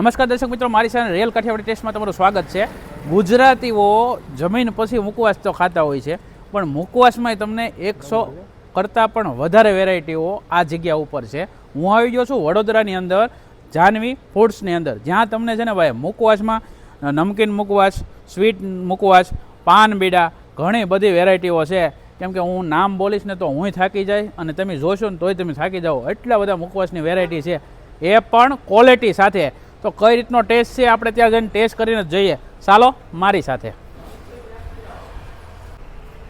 નમસ્કાર દર્શક મિત્રો, મારી સાથે રેલ કાઠિયાવાડી ટેસ્ટમાં તમારું સ્વાગત છે. ગુજરાતીઓ જમીન પછી મુકવાસ તો ખાતા હોય છે, પણ મુકવાસમાં તમને એકસો કરતાં પણ વધારે વેરાયટીઓ આ જગ્યા ઉપર છે. હું આવી ગયો છું વડોદરાની અંદર, જાનવી ફૂડ્સની અંદર. જ્યાં તમને છે ને ભાઈ, મુકવાસમાં નમકીન મુકવાસ, સ્વીટ મુકવાસ, પાન બીડા, ઘણી બધી વેરાયટીઓ છે. કેમ કે હું નામ બોલીશ ને તો હું થાકી જાય, અને તમે જોશો ને તોય તમે થાકી જાઓ. એટલા બધા મુકવાસની વેરાયટી છે. એ પણ ક્વોલિટી સાથે. તો કઈ રીતનો ટેસ્ટ છે? આપણે ત્યાં જઈને ટેસ્ટ કરીને જઈએ. ચાલો મારી સાથે.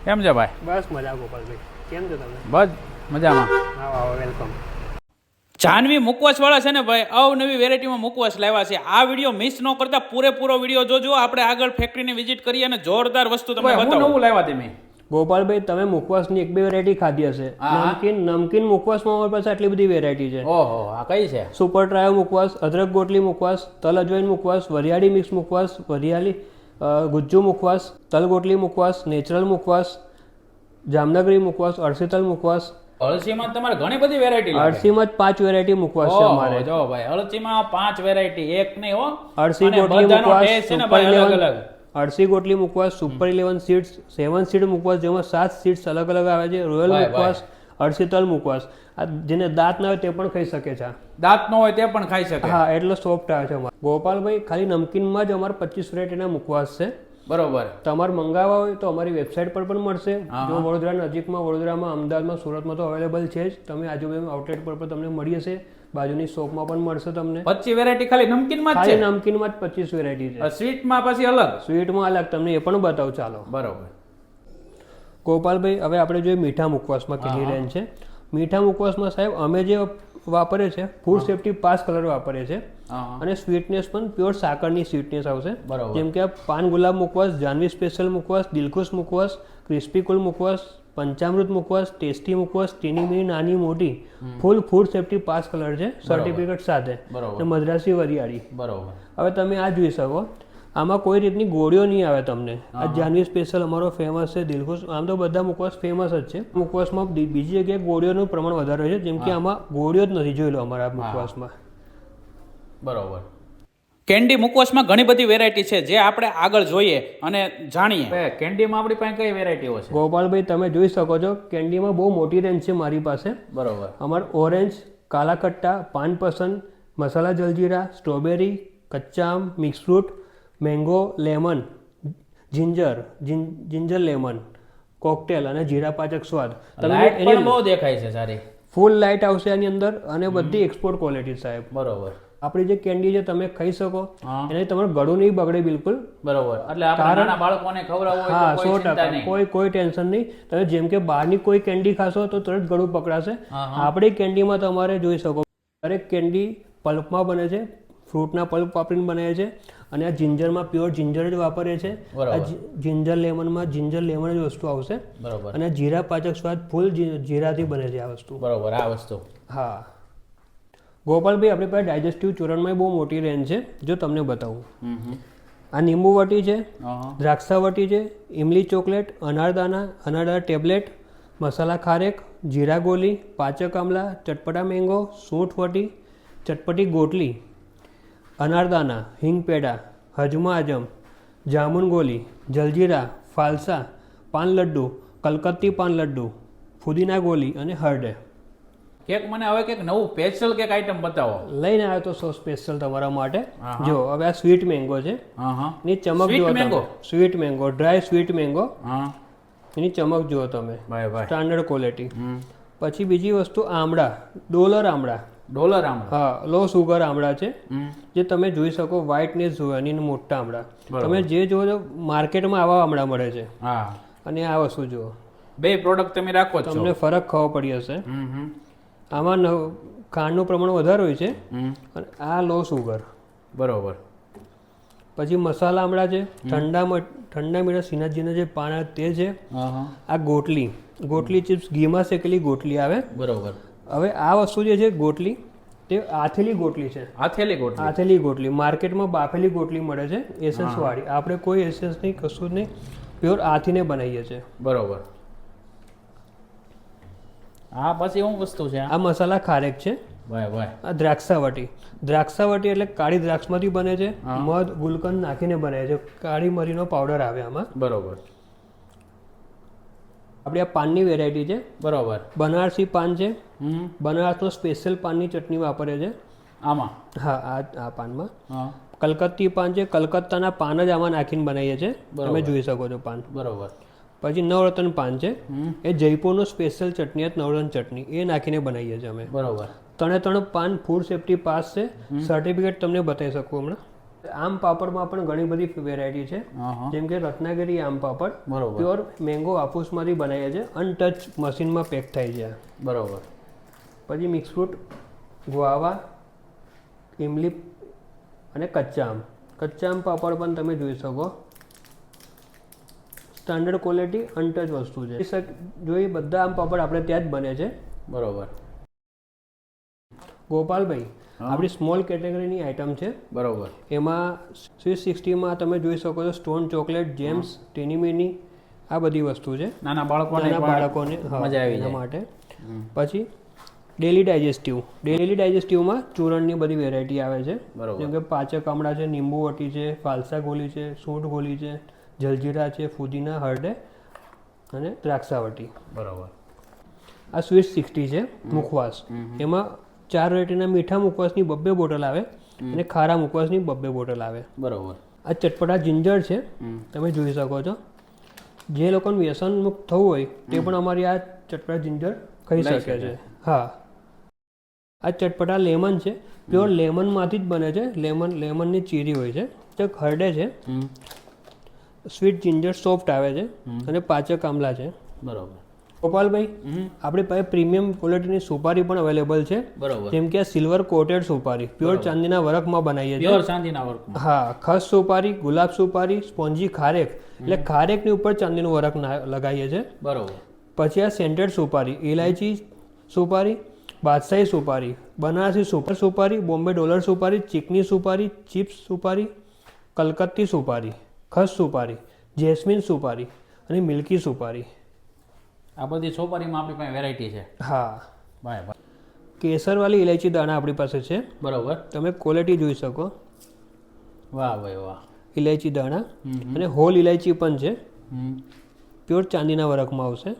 કેમ છે ભાઈ? બસ મજા ગોપાલભાઈ. કેમ છો તમે? બસ મજામાં. વેલકમ. જાનવી મુકવાસ વાળા છે ને ભાઈ? અવનવી વેરાયટીમાં મુકવાસ લાવ્યા છે. આ વીડિયો મિસ ન કરતા પૂરેપૂરો વીડિયો જોજો. આપણે આગળ ફેક્ટરીની વિઝિટ કરીએ અને જોરદાર વસ્તુ તમને બતાવો. નવું લાવ્યા તમે? ગોપાલભાઈ તમે મુખવાસની એક બે વેરાયટી ખાધી હશે. નમકીન નમકીન મુખવાસમાં અમારી પાસે આટલી બધી વેરાયટી છે. ઓહો આ કઈ છે? સુપર ટ્રાયો મુખવાસ અદરક ગોટલી મુખવાસ તલ અજવાઈન મુખવાસ વરિયાળી મિક્સ મુખવાસ વરિયાળી ગુજ્જુ મુખવાસ તલ ગોટલી મુખવાસ નેચરલ મુખવાસ જામનગરી મુખવાસ અળસીતલ મુખવાસ. અળસીમાં તમારે ઘણી બધી વેરાયટી અળસીમાં જ પાંચ વેરાયટી મુખવાસ છે અમારે. જો ભાઈ અળસીમાં પાંચ વેરાયટી એક નહીં હો. અળસી ગોટલી મુખવાસ અલગ અલગ. અળસી ગોટલી મુખવાસ super eleven seeds seven seed મુખવાસ જેમાં સાત સીટ્સ અલગ અલગ આવે છે રોયલ ભાઈ, મુખવાસ અળસી તલ મુખવાસ આ જેને દાંત ના હોય તે પણ ખાઈ શકે છે. દાંત ન હોય તે પણ ખાઈ શકે. હા એટલો સોફ્ટ આવે છે અમારે. ગોપાલભાઈ ખાલી નમકીનમાં જ અમારે પચીસ વેરાયટીના મુખવાસ છે. બરોબર. તમારે મંગાવવા હોય તો અમારી વેબસાઇટ પર પણ મળશે. જો વડોદરા નજીકમાં વડોદરામાં અમદાવાદમાં સુરતમાં તો અવેલેબલ છે જ. તમે આજુબાજુ આઉટલેટ પર પણ તમને મળી હશે. બાજુની શોપમાં પણ મળશે તમને. પચીસ વેરાયટી ખાલી નમકીનમાં જ છે? નમકીનમાં જ પચીસ વેરાયટી છે. સ્વીટમાં પછી અલગ? સ્વીટમાં અલગ. તમને એ પણ બતાવું. ચાલો. બરોબર. ગોપાલભાઈ હવે આપણે જોઈએ મીઠા મુખવાસમાં કેટલી રેન્જ છે. મીઠા મુખવાસમાં સાહેબ અમે જે વાપરે છે ફૂડ સેફ્ટી પાસ કલર વાપરે છે અને સ્વીટનેસ પણ પ્યોર સાકરની સ્વીટનેસ આવશે. બરાબર. જેમ કે આ પાન ગુલાબ મુખવાસ જાનવી સ્પેશિયલ મુખવાસ દિલખુશ મુખવાસ ક્રિસ્પી કુલ મુખવાસ પંચામૃત મુખવાસ ટેસ્ટી મુખવાસ ટીની મીની નાની મોટી ફૂલ ફૂડ સેફ્ટી પાસ કલર છે સર્ટિફિકેટ સાથે. અને મદ્રાસી વરિયાળી. બરાબર. હવે તમે આ જોઈ શકો. આમાં કોઈ રીતની ગોળીઓ નહીં આવે તમને. આ જાનવી સ્પેશિયલ અમારો ફેમસ છે દિલખુશ. આમ તો બધા મુખવાસ ફેમસ જ છે. મુખવાસમાં બીજી જગ્યાએ ગોળીઓનું પ્રમાણ વધારે છે. જેમ કે આમાં ગોળીઓ જ નથી જોઈ લો અમારા મુખવાસમાં બરોબર. કેન્ડી મુખવાસમાં ઘણી બધી વેરાયટી છે જે આપણે આગળ જોઈએ અને જાણીએ. કેન્ડીમાં આપણી પાસે કઈ વેરાયટીઓ છે? ગોપાલભાઈ તમે જોઈ શકો છો કેન્ડીમાં બહુ મોટી રેન્જ છે મારી પાસે. બરોબર. અમાર ઓરેન્જ કાલાકટ્ટા પાનપસંદ મસાલા જલજીરા સ્ટ્રોબેરી કચ્ચા આમ mix fruit mango lemon ginger ginger lemon cocktail અને જીરા પાચક સ્વાદ. તમે એની બહુ દેખાય છે સારી. ફૂલ લાઇટ આવશે આની અંદર અને બધી એક્સપોર્ટ ક્વોલિટી સાહેબ. બરોબર. આપણી જે કેન્ડી છે તમે ખાઈ શકો. એને તમારું ગળું નહીં બગડે બિલકુલ. બરોબર. એટલે કારણ બાળકોને ખવડાવો હા સો કોઈ ટકા. કોઈ કોઈ ટેન્શન નહીં. તમે જેમ કે બહારની કોઈ કેન્ડી ખાશો તો તરત ગળું પકડાશે. આપણી કેન્ડીમાં તમારે જોઈ શકો. દરેક કેન્ડી પલ્પમાં બને છે. ફ્રૂટના પલ્પ વાપરીને બને છે. અને આ જિંજરમાં પ્યોર જિંજર જ વાપરે છે. આ જિંજર લેમનમાં જિંજર લેમન જ વસ્તુ આવશે. બરોબર. અને જીરા પાચક સ્વાદ ફૂલ જીરાથી બને છે આ વસ્તુ. બરોબર આ વસ્તુ. હા. ગોપાલભાઈ આપણી પાસે ડાયજેસ્ટિવ ચૂરણમાં બહુ મોટી રેન્જ છે જો તમને બતાવું. આ લીંબુવટી છે દ્રાક્ષા દ્રાક્ષાવટી છે ઇમલી ચોકલેટ અનારદાના અનારદાના ટેબ્લેટ મસાલા ખારેક જીરા ગોલી પાચક આમલા ચટપટા મેંગો સૂંઠ વટી ચટપટી ગોટલી અનારદાના હિંગ પેડા હજમા આજમ જામુન ગોલી જલજીરા ફાલસા પાન લડ્ડુ કલકત્તી પાન લડ્ડુ ફુદીના ગોલી અને હરડે. કેક મને હવે કંઈક નવું સ્પેશિયલ કેક આઈટમ બતાવો. લઈને આવ્યો તો સો સ્પેશિયલ તમારા માટે. જો હવે આ સ્વીટ મેંગો છે. હા ચમક જુઓ mango sweet mango dry sweet mango એની ચમક જુઓ તમે. સ્ટાન્ડર્ડ ક્વોલિટી પછી બીજી વસ્તુ આમળા. ડોલર આમળા. ડોલર આમ હા લો સુગર આમળા છે. જે તમે જોઈ શકો વ્હાઇટનેસ જોવો એની મોટા આમળા. તમે જે જુઓ છો માર્કેટમાં આવા આમળા મળે છે. અને આ વસ્તુ જુઓ. બે પ્રોડક્ટ તમે રાખો તમને ફરક ખબર પડી હશે. આમાં ખાંડનું પ્રમાણ વધારે હોય છે અને આ લો સુગર બરોબર. પછી મસાલા આમળા છે ઠંડા ઠંડા મીઠા શ્રીનાથજીના જે પાના તે છે આ ગોટલી. ગોટલી ચિપ્સ ઘીમાં શેકેલી ગોટલી આવે. બરોબર. હવે આ વસ્તુ જે છે ગોટલી તે આથેલી ગોટલી છે. આથેલી ગોટલી. આથેલી ગોટલી. માર્કેટમાં બાફેલી ગોટલી મળે છે એસેન્સ વાળી આપણે કોઈ એસેન્સ નહીં કશું જ નહીં પ્યોર આથીને બનાવીએ છીએ. બરોબર. હા પછી શું વસ્તુ છે આ? મસાલા ખારેક છે. આ દ્રાક્ષાવટી. દ્રાક્ષાવટી એટલે કાળી દ્રાક્ષમાંથી બને છે મધ ગુલકંદ નાખીને બને છે. કાળી મરીનો પાવડર આવે આમાં. બરોબર. આપણી આ પાનની વેરાયટી છે. બરોબર. બનારસી પાન છે. બનારસનો સ્પેશિયલ પાનની ચટણી વાપરે છે. આમાં? હા આ આ પાનમાં. કલકત્તી પાન છે. કલકત્તાના પાન જ આમાં નાખીને બનાવીએ છીએ. તમે જોઈ શકો છો પાન. બરોબર. પછી નવરત્ન પાન છે. એ જયપુરનો સ્પેશિયલ ચટણી નવરત્ન ચટણી. એ નાખીને બનાવીએ છીએ અમે. બરોબર. ત્રણે ત્રણ પાન ફૂડ સેફ્ટી પાસ છે. સર્ટિફિકેટ તમને બતાવી શકું હમણાં. આમ પાપડમાં પણ ઘણી બધી વેરાયટી છે. જેમ કે રત્નાગીરી આમ પાપડ પ્યોર મેંગો હાફૂસમાંથી બનાવીએ છીએ. અનટચ મશીનમાં પેક થાય છે. બરોબર. પછી મિક્સ ફ્રૂટ ગુઆવા ઇમલી અને કચ્ચા આમ કચ્ચા આમ પાપડ પણ તમે જોઈ શકો. સ્ટાન્ડર્ડ ક્વોલિટી અનટચ વસ્તુ છે. જો એ બધા આમ પાપડ આપણે ત્યાં જ બને છે. બરોબર. ગોપાલભાઈ આપણી સ્મોલ કેટેગરીની આઇટમ છે. બરોબર. એમાં સ્વીટ સિક્સટીમાં તમે જોઈ શકો છો સ્ટોન ચોકલેટ જેમ્સ ટેનીમેની આ બધી વસ્તુ છે. નાના બાળકોને બાળકોને મજા આવી એના જાય. માટે. પછી ડેલી ડાયજેસ્ટિવ ડેલી ડાયજેસ્ટિવમાં ચૂરણની બધી વેરાયટી આવે છે. બરોબર. જેમ કે પાચક આમળા છે લીંબુ વટી છે ફાલસા ગોલી છે સૂટ ગોલી છે જલજીરા છે ફુદીના હરડે અને દ્રાક્ષાવટી. બરોબર. આ સ્વીટ સિક્સટી છે મુખવાસ. એમાં ચાર વેરાયટીના મીઠા મુખવાસની બબ્બે બોટલ આવે અને ખારા મુખવાસની બબ્બે બોટલ આવે. બરોબર. આ ચટપટા જિંજર છે તમે જોઈ શકો છો. જે લોકોને વ્યસન મુક્ત થવું હોય તે પણ અમારી આ ચટપટા જિંજર ખાઈ શકે. છે. હા. આ ચટપટા લેમન છે. પ્યોર લેમનમાંથી જ બને છે. લેમન લેમનની ચીરી હોય છે. તે હરડે છે. સ્વીટ જિંજર સોફ્ટ આવે છે અને પાચક આમલા છે. બરાબર. ગોપાલભાઈ. આપણી પાસે પ્રીમિયમ ક્વોલિટીની સુપારી પણ અવેલેબલ છે. બરોબર. જેમ કે આ સિલ્વર કોટેડ સુપારી પ્યોર ચાંદીના વર્કમાં બનાવીએ છીએ. પ્યોર ચાંદીના વર્ક હા ખસ સુપારી ગુલાબ સુપારી સ્પોન્જી ખારેક. એટલે ખારેકની ઉપર ચાંદીનું વર્ક લગાવીએ છીએ. બરોબર. પછી આ સેન્ટેડ સુપારી ઇલાયચી સુપારી બાદશાહી સુપારી બનારસી સુપર સુપારી બોમ્બે ડોલર સુપારી ચીકની સુપારી ચિપ્સ સુપારી કલકત્તી સુપારી. ખસ સુપારી જેસ્મિન સુપારી અને મિલ્કી સુપારી. આ બધી સોપારીમાં આપણી પાસે વેરાયટી છે. હા. બાય બાય કેસરવાળી ઇલાયચી દાણા આપણી પાસે છે. બરોબર. તમે ક્વોલિટી જોઈ શકો. વાહ ભાઈ વાહ. ઇલાયચી દાણા. અને હોલ ઇલાયચી પણ છે. પ્યોર ચાંદીના વરખમાં આવશે.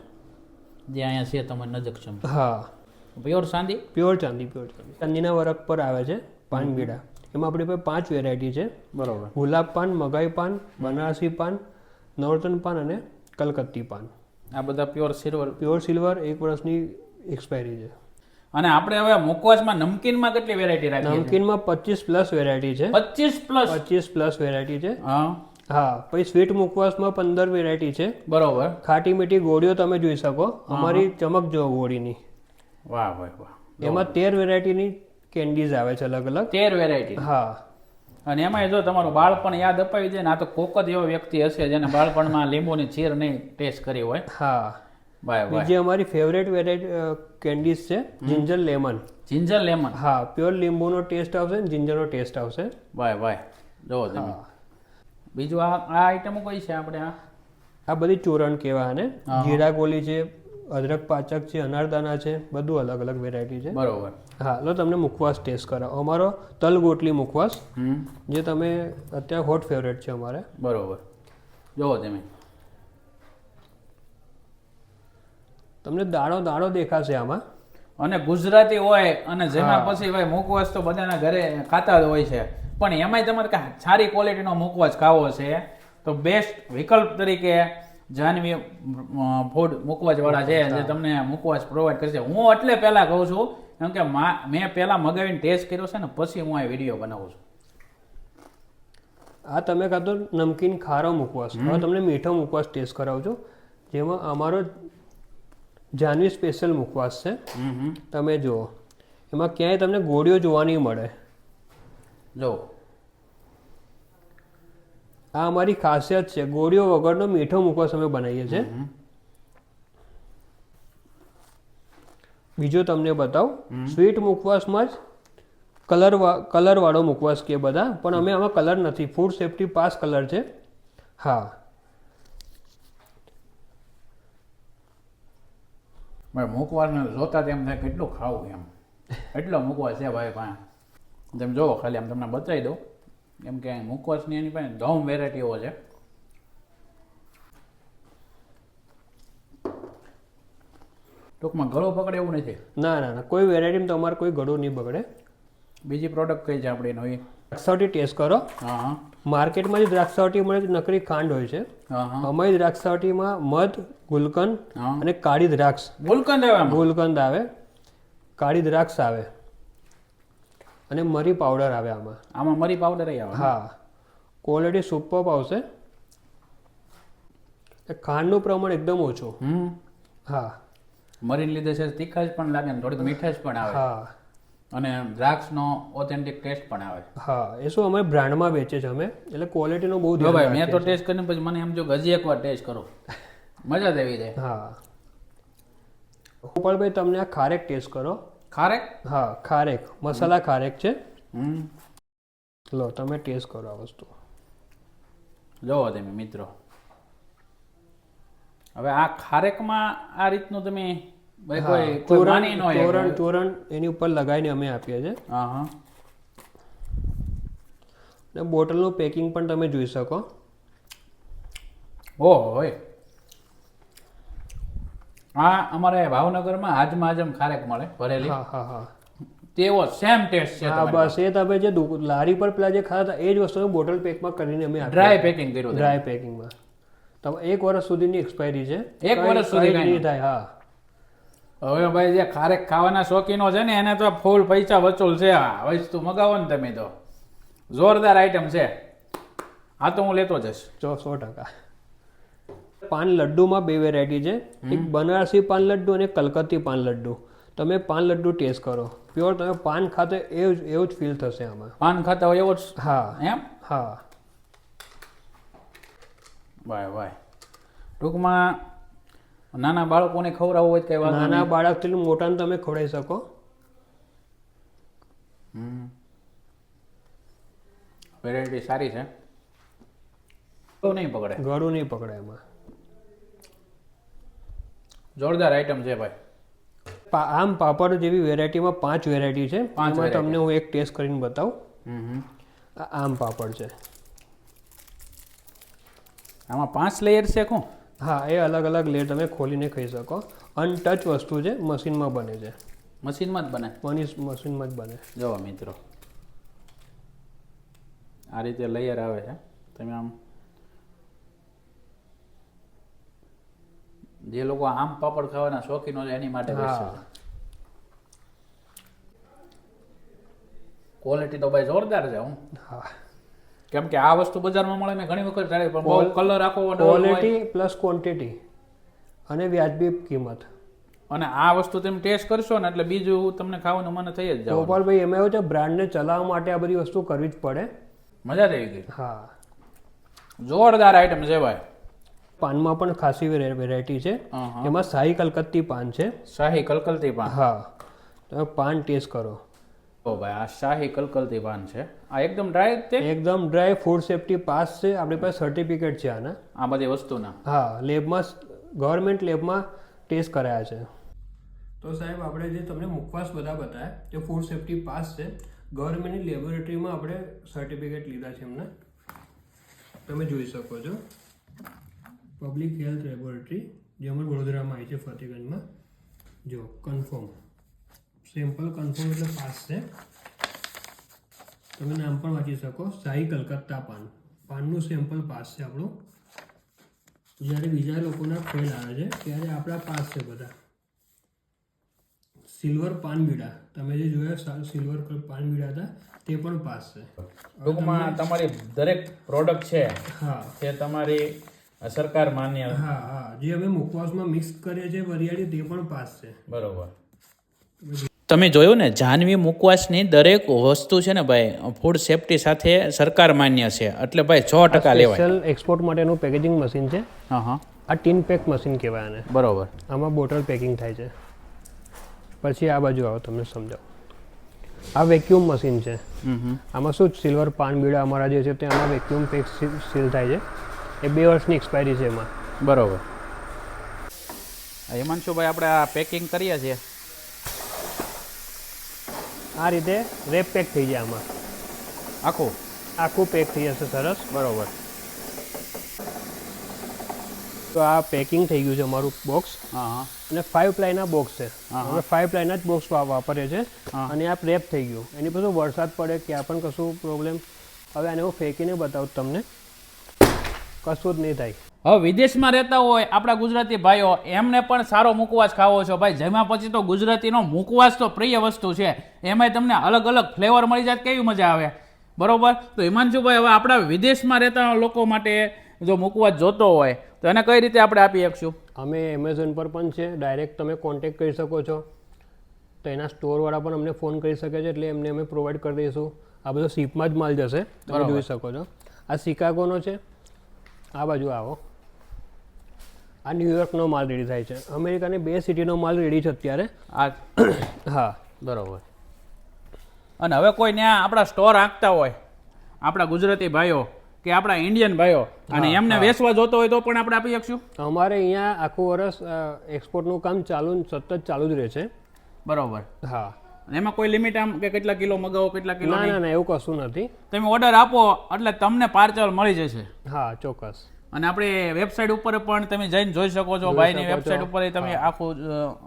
જે અહીંયા છે તમારી નજક છે હા. પ્યોર ચાંદી? પ્યોર ચાંદી પ્યોર ચાંદી. ચાંદીના વરખ પર આવે છે પાન બીડા એમાં આપણી પાસે પાંચ વેરાયટી છે. બરોબર. ગુલાબ પાન મગાઈ પાન બનારસી પાન નવરત્ન પાન અને કલકત્તી પાન. આ બધા પ્યોર સિલ્વર પ્યોર સિલ્વર એક વર્ષની એક્સપાયરી છે. અને આપણે હવે મુખવાસમાં નમકીનમાં કેટલી વેરાયટી રાખી નમકીનમાં પચીસ પ્લસ વેરાયટી છે. પચીસ પ્લસ પચીસ પ્લસ વેરાયટી છે. હા. હા પછી સ્વીટ મુખવાસમાં પંદર વેરાયટી છે. બરોબર. ખાટી મીઠી ગોળીઓ તમે જોઈ શકો. અમારી ચમક જો ગોળીની. વાહ વાહ વાહ. એમાં તેર વેરાયટીની કેન્ડીઝ આવે છે અલગ અલગ. તેર વેરાયટી હા. અને એમાં જો તમારું બાળપણ યાદ અપાવી દે ને આ તો કોક જ એવો વ્યક્તિ હશે જેને બાળપણમાં લીંબુની ચીર નહીં ટેસ્ટ કરી હોય. હા. બાય જે બીજી અમારી ફેવરેટ વેરાયટી કેન્ડીઝ છે જિંજર લેમન જિંજર લેમન હા પ્યોર લીંબુનો ટેસ્ટ આવશે ને જિંજરનો ટેસ્ટ આવશે. બાય બાય જો તમે બીજું આ આ આઈટમો કઈ છે આપણે આ? આ બધી ચૂરણ કહેવાય આને હા. જીરા ગોલી છે અદરક પાચક છે અનારદાના છે બધું અલગ અલગ વેરાયટી છે. બરોબર. હા લો તમને મુખવાસ ટેસ્ટ કરાવો. અમારો તલગોટલી મુખવાસ જે તમે અત્યારે હોટ ફેવરેટ છે અમારે. બરોબર. જોવો તમે. તમને દાણો દાણો દેખાશે આમાં. અને ગુજરાતી હોય અને જેના પછી ભાઈ મુખવાસ તો બધાના ઘરે ખાતા જ હોય છે. પણ એમાંય તમારે કાંઈ સારી ક્વોલિટીનો મુખવાસ ખાવો છે તો બેસ્ટ વિકલ્પ તરીકે જાનવી ફૂડ મુખવાસવાળા છે જે તમને મુખવાસ પ્રોવાઈડ કરશે. હું એટલે પહેલાં કહું છું કેમ કે મા મેં પહેલાં મગાવીને ટેસ્ટ કર્યો છે ને પછી હું આ વીડિયો બનાવું છું. આ તમે ખાતો નમકીન ખારો મુખવાસ હવે તમને મીઠો મુખવાસ ટેસ્ટ કરાવજો. જેમાં અમારો જાનવી સ્પેશિયલ મુખવાસ છે. તમે જુઓ. એમાં ક્યાંય તમને ગોળીઓ જોવા નહીં મળે. જો. આ અમારી ખાસિયત છે. ગોળીઓ વગરનો મીઠો મુખવાસ અમે બનાવીએ છીએ. બીજો તમને બતાવું. સ્વીટ મુખવાસમાં જ કલર કલરવાળો મુખવાસ કે બધા પણ અમે આમાં કલર નથી. ફૂડ સેફ્ટી પાસ કલર છે. હા. મુખવાસને જોતા તેમ થાય કેટલું ખાવું એમ. એટલો મુકવાસ છે ભાઈ પાસે. તમે જોવો ખાલી આમ તમને બતાવી દઉં. કેમ કે મુકવાસની એની પાસે ઘઉં વેરાયટીઓ છે. ટૂંકમાં ગળો પકડે એવું નથી. ના ના ના કોઈ વેરાયટીમાં તમારે કોઈ ગળો નહીં બગડે. બીજી પ્રોડક્ટ કઈ છે આપણી નવી? દ્રાક્ષાવટી ટેસ્ટ કરો. હા માર્કેટમાં જે દ્રાક્ષાવટી મળે છે નકરી ખાંડ હોય છે. અમારી દ્રાક્ષાવટીમાં મધ ગુલકંદ અને કાળી દ્રાક્ષ. ગુલકંદ આવે ગુલકંદ આવે કાળી દ્રાક્ષ આવે અને મરી પાવડર આવે આમાં. આમાં મરી પાવડર આવે? હા. ક્વોલિટી સુપર આવશે. એ ખાંડનું પ્રમાણ એકદમ ઓછું. હા. મરીને લીધે છે તીખાશ પણ લાગે ને થોડીક મીઠાશ પણ આવે. હા. અને દ્રાક્ષનો ઓથેન્ટિક ટેસ્ટ પણ આવે. હા એ શું અમે બ્રાન્ડમાં વેચે છે અમે? એટલે ક્વોલિટીનો બહુ જો ધ્યાન ભાઈ મેં તો ટેસ્ટ કરીને પછી મને એમ જો હજી એકવાર ટેસ્ટ કરો. મજા જ આવી જાય. હા. ગોપાલભાઈ તમને આ ખારેક ટેસ્ટ કરો. ખારેક? હા ખારેક. મસાલા ખારેક છે. હમ. લો તમે ટેસ્ટ કરો આ વસ્તુ. જોવો તમે મિત્રો. હવે આ ખારેકમાં આ રીતનું તમે ન તોરણ તોરણ એની ઉપર લગાવીને અમે આપીએ છીએ. હા હા. અને બોટલનું પેકિંગ પણ તમે જોઈ શકો. ઓ હોય હા અમારે ભાવનગરમાં હાજમાં હાજમ ખારેક મળે ભરેલી. હા હા હા. તેવો સેમ ટેસ્ટ છે હા બસ એ તમે જે લારી પર પેલા જે ખાતા એ જ વસ્તુ બોટલ પેકમાં કરીને અમે ડ્રાય પેકિંગ કર્યું. ડ્રાય પેકિંગમાં તમે એક વર્ષ સુધીની એક્સપાયરી છે. એક વર્ષ સુધી નહીં થાય હા. હવે ભાઈ જે ખારેક ખાવાના શોખીનો છે ને એને તો ફૂલ પૈસા વચોલ છે. આ વસ્તુ મગાવો ને તમે તો. જોરદાર આઈટમ છે. આ તો હું લેતો જઈશ. ચો સો ટકા. પાન લડ્ડુમાં બે વેરાયટી છે. એક બનારસી પાન લડ્ડુ અને કલકત્તી પાન લડ્ડુ. તમે પાન લડ્ડુ ટેસ્ટ કરો. પ્યોર તમે પાન ખાતે એવું જ એવું જ ફીલ થશે આમાં. પાન ખાતા હોય એવો જ હા. એમ? હા. ભાઈ વાય ટૂંકમાં નાના બાળકોને ખવડાવવું હોય તો કઈ વાત નાના બાળકથી મોટાને તમે ખવડાવી શકો. વેરાયટી સારી છે. બહુ નહીં પકડે. ગળું નહીં પકડે એમાં. જોરદાર આઈટમ છે ભાઈ. આમ પાપડ જેવી વેરાયટીમાં પાંચ વેરાયટી છે. પાંચમાં તમને હું એક ટેસ્ટ કરીને બતાવું. આમ પાપડ છે. આમાં પાંચ લેયર છે શું હા એ અલગ અલગ લેયર તમે ખોલીને ખાઈ શકો. અનટચ વસ્તુ છે મશીનમાં બને છે. મશીનમાં જ બને? મનીષ મશીનમાં જ બને. જો મિત્રો આ રીતે લેયર આવે છે. તમે આમ જે લોકો આમ પાપડ ખાવાના શોખીનો છે એની માટે ક્વોલિટી તો ભાઈ જોરદાર છે હું. હા. કેમ કે આ વસ્તુ બજારમાં મળે મેં ઘણી વખત થાય પણ બહુ કલર આખો ક્વોલિટી પ્લસ ક્વોન્ટિટી અને વ્યાજબી કિંમત. અને આ વસ્તુ તમે ટેસ્ટ કરશો ને એટલે બીજું તમને ખાવાનું મને થઈ જ જાય ગોપાલભાઈ એમાં એવું છે બ્રાન્ડને ચલાવવા માટે આ બધી વસ્તુ કરવી જ પડે. મજા થઈ ગઈ. હા. જોરદાર આઈટમ છે ભાઈ. પાનમાં પણ ખાસી વેરાયટી છે. એમાં શાહી કલકત્તી પાન છે. શાહી કલકત્તી પાન. હા. તમે પાન ટેસ્ટ કરો. ઓ ભાઈ આ શાહી કલકલતી પાન છે. આ એકદમ ડ્રાય તે? એકદમ ડ્રાય ફૂડ સેફટી પાસ છે. આપણી પાસે સર્ટિફિકેટ છે આના. આ બધી વસ્તુના? હા લેબમાં ગવર્મેન્ટ લેબમાં ટેસ્ટ કરાયા છે. તો સાહેબ આપણે જે તમને મુખવાસ બધા બતાવ્યા તે ફૂડ સેફટી પાસ છે. ગવર્મેન્ટની લેબોરેટરીમાં આપણે સર્ટિફિકેટ લીધા છે એમને. તમે જોઈ શકો છો. પબ્લિક હેલ્થ લેબોરેટરી જે અમારે વડોદરામાં આવી છે ફતેગંજમાં જો કન્ફર્મ સેમ્પલ કન્ફર્મ એટલે પાસ છે. તમે નામ પણ વાંચી શકો. શાહી કલકત્તા પાન પાનનું સેમ્પલ પાસ છે આપણું. જ્યારે બીજા લોકોના ફેલ આવે છે ત્યારે આપણા પાસ છે બધા. સિલ્વર પાન બીડા તમે જે જોયા સિલ્વર પાન બીડા હતા તે પણ પાસ છે. ટૂંકમાં તમારી દરેક પ્રોડક્ટ છે હા. તે તમારી સરકાર માન્ય. હા હા. જે અમે મુખવાસમાં મિક્સ કરીએ છીએ વરિયાળી તે પણ પાસ છે. બરોબર. તમે જોયું ને જાનવી મુકવાસની દરેક વસ્તુ છે ને ભાઈ ફૂડ સેફટી સાથે સરકાર માન્ય છે. એટલે ભાઈ છ ટકા લેવાય. એક્સપોર્ટ માટેનું પેકેજિંગ મશીન છે. હા હા. આ ટીન પેક મશીન કહેવાય આને. બરોબર. આમાં બોટલ પેકિંગ થાય છે. પછી આ બાજુ આવો તમને સમજાવું. આ વેક્યુમ મશીન છે. આમાં શું સિલ્વર પાન બીડા અમારા જે છે તે આમાં વેક્યુમ પેક સીલ થાય છે. એ બે વર્ષની એક્સપાયરી છે એમાં. બરાબર. હિમાંશુભાઈ આપણે આ પેકિંગ કરીએ છીએ. આ રીતે રેપ પેક થઈ જાય આમાં. આખું? આખું પેક થઈ જશે સરસ. બરોબર. તો આ પેકિંગ થઈ ગયું છે અમારું બોક્સ અને ફાઇવ પ્લાયના બોક્સ છે. અમે ફાઇવ પ્લાયના જ બોક્સ વાપરીએ છીએ. હા. અને આ રેપ થઈ ગયું. એની પછી વરસાદ પડે ક્યાં પણ કશું પ્રોબ્લેમ હવે આને હું ફેંકીને બતાવું તમને. કશું જ નહીં થાય. હવે વિદેશમાં રહેતા હોય આપણા ગુજરાતી ભાઈઓ એમને પણ સારો મુકવાસ ખાવો છો. ભાઈ જેમાં પછી તો ગુજરાતીનો મુકવાસ તો પ્રિય વસ્તુ છે. એમાંય તમને અલગ અલગ ફ્લેવર મળી જાય કેવી મજા આવે? બરોબર? તો હિમાંશુભાઈ હવે આપણા વિદેશમાં રહેતા લોકો માટે જો મુકવાસ જોતો હોય તો એને કઈ રીતે આપણે આપી શકશું? અમે એમેઝોન પર પણ છે. ડાયરેક્ટ તમે કોન્ટેક્ટ કરી શકો છો. તો એના સ્ટોરવાળા પણ અમને ફોન કરી શકે છે એટલે એમને અમે પ્રોવાઈડ કરી દઈશું. આ બધો સીપમાં જ માલ જશે. તમે જોઈ શકો છો. આ શિકાગોનો છે. આ બાજુ આવો. આ ન્યુયોર્કનો માલ રેડી થાય છે. અમેરિકાની બે સિટીનો માલ રેડી છે અત્યારે. આ હા બરોબર. અને હવે કોઈ ત્યાં આપણા સ્ટોર આંકતા હોય આપણા ગુજરાતી ભાઈઓ કે આપણા ઇન્ડિયન ભાઈઓ અને એમને. વેચવા જોતો હોય તો પણ આપણે આપી શકશું? અમારે અહીંયા આખું વર્ષ એક્સપોર્ટનું કામ ચાલુ સતત ચાલુ જ રહે છે. બરાબર. હા. એમાં કોઈ લિમિટ આમ કે કેટલા કિલો મગાવો કેટલા કિલો ના ના એવું કશું નથી. તમે ઓર્ડર આપો એટલે તમને પાર્સલ મળી જશે. હા ચોક્કસ. અને આપણે વેબસાઇટ ઉપર પણ તમે જઈને જોઈ શકો છો ભાઈની વેબસાઇટ ઉપર તમે આખું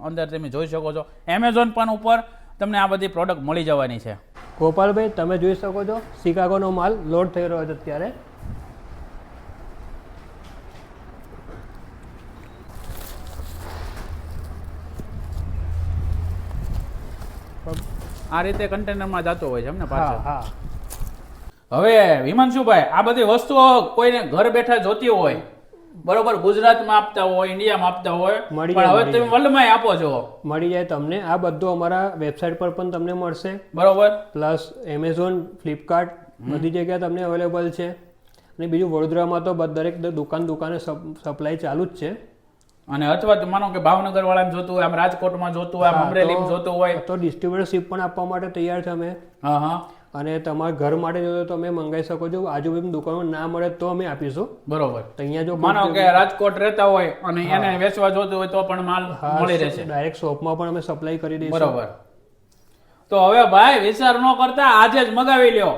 અંદર તમે જોઈ શકો છો. એમેઝોન પણ ઉપર તમને આ બધી પ્રોડક્ટ મળી જવાની છે. ગોપાલભાઈ તમે જોઈ શકો છો શિકાગોનો માલ લોડ થઈ રહ્યો છે અત્યારે. આ રીતે કન્ટેનરમાં જતો હોય છે એમને હા હવે હિમાંશુભાઈ આ બધી વસ્તુઓ કોઈને ઘર બેઠા જોતી હોય બરોબર ગુજરાતમાં આપતા હોય ઇન્ડિયામાં આપતા હોય મળી પણ જાય, હવે તમે વર્લ્ડમાં આપો છો. મળી જાય તમને. આ બધું અમારા વેબસાઇટ પર પણ તમને મળશે. બરોબર. પ્લસ એમેઝોન ફ્લિપકાર્ટ બધી જગ્યાએ તમને અવેલેબલ છે. અને બીજું વડોદરામાં તો દરેક દુકાન દુકાને સપ્લાય ચાલુ જ છે. અને અથવા તો માનો કે ભાવનગર વાળાને જોતું હોય આમ રાજકોટમાં જોતું હોય આમ અમરેલીમાં જોતું હોય. તો ડિસ્ટ્રીબ્યુટરશીપ પણ આપવા માટે તૈયાર છે અમે. હા હા. અને તમારા ઘર માટે જો તમે મંગાવી શકો છો આજુબાજુ દુકાનો ના મળે તો અમે આપીશું. બરોબર. તો અહીંયા જો માનો કે રાજકોટ રહેતા હોય અને એને વેચવા જોતું હોય તો પણ માલ મળી રહેશે. ડાયરેક્ટ શોપમાં પણ અમે સપ્લાય કરી દઈશું. બરોબર. તો હવે ભાઈ વિચાર ન કરતા આજે જ મગાવી લ્યો.